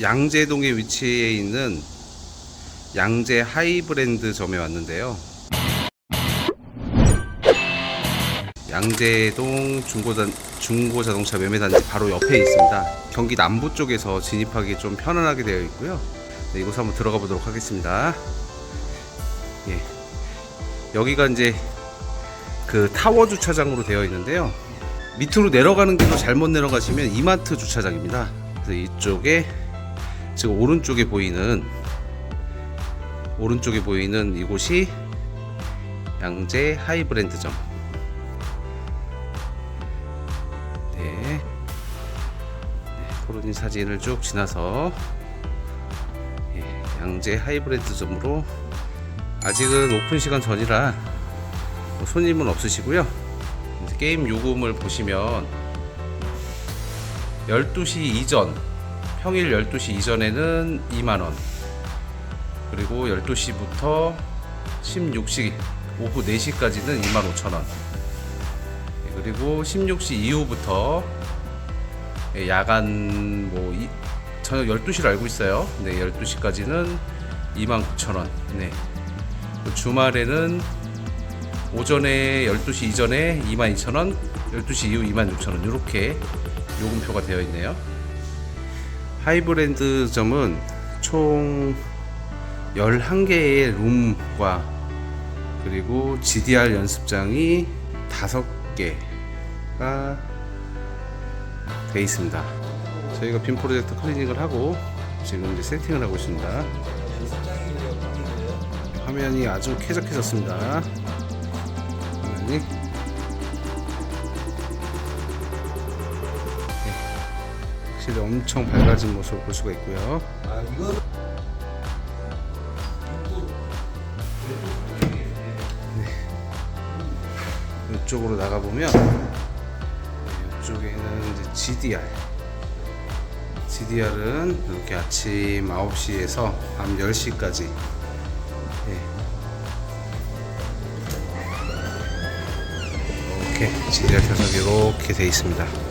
양재동에 위치해 있는 양재 하이브랜드 점에 왔는데요. 양재동 중고자, 중고자동차 매매단지 바로 옆에 있습니다. 경기 남부 쪽에서 진입하기 좀 편안하게 되어 있고요. 네, 이곳 한번 들어가 보도록 하겠습니다. 예. 여기가 이제 그 타워 주차장으로 되어 있는데요. 밑으로 내려가는 길로 잘못 내려가시면 이마트 주차장입니다. 그래서 이쪽에 지금 오른쪽에 보이는 오른쪽에 보이는 이곳이 양재 하이브랜드점. 네. 네, 포르닌 사진을 쭉 지나서 예, 양재 하이브랜드점으로 아직은 오픈 시간 전이라 뭐 손님은 없으시고요. 게임 요금을 보시면 12시 이전 평일 12시 이전에는 2만원. 그리고 12시부터 16시 오후 4시까지는 25,000원. 그리고 16시 이후부터 예, 야간 뭐 이, 저녁 12시로 알고 있어요. 네 12시까지는 29,000원. 네. 또 주말에는 오전에 12시 이전에 22,000원 12시 이후 26,000원. 이렇게 요금표가 되어 있네요 하이브랜드 점은 총 11개의 룸과 그리고 GDR 연습장이 5개가 되어 있습니다. 저희가 빔 프로젝트 클리닝을 하고 지금 이제 세팅을 하고 있습니다. 화면이 아주 쾌적해졌습니다. 화면이 확실히 엄청 밝아진 모습을 볼 수가 있고요. 아 이거 이쪽으로 나가보면 이쪽에는 이제 GDR GDR은 이렇게 아침 9시에서 밤 10시까지. 이렇게 GDR 켜서 이렇게 돼 있습니다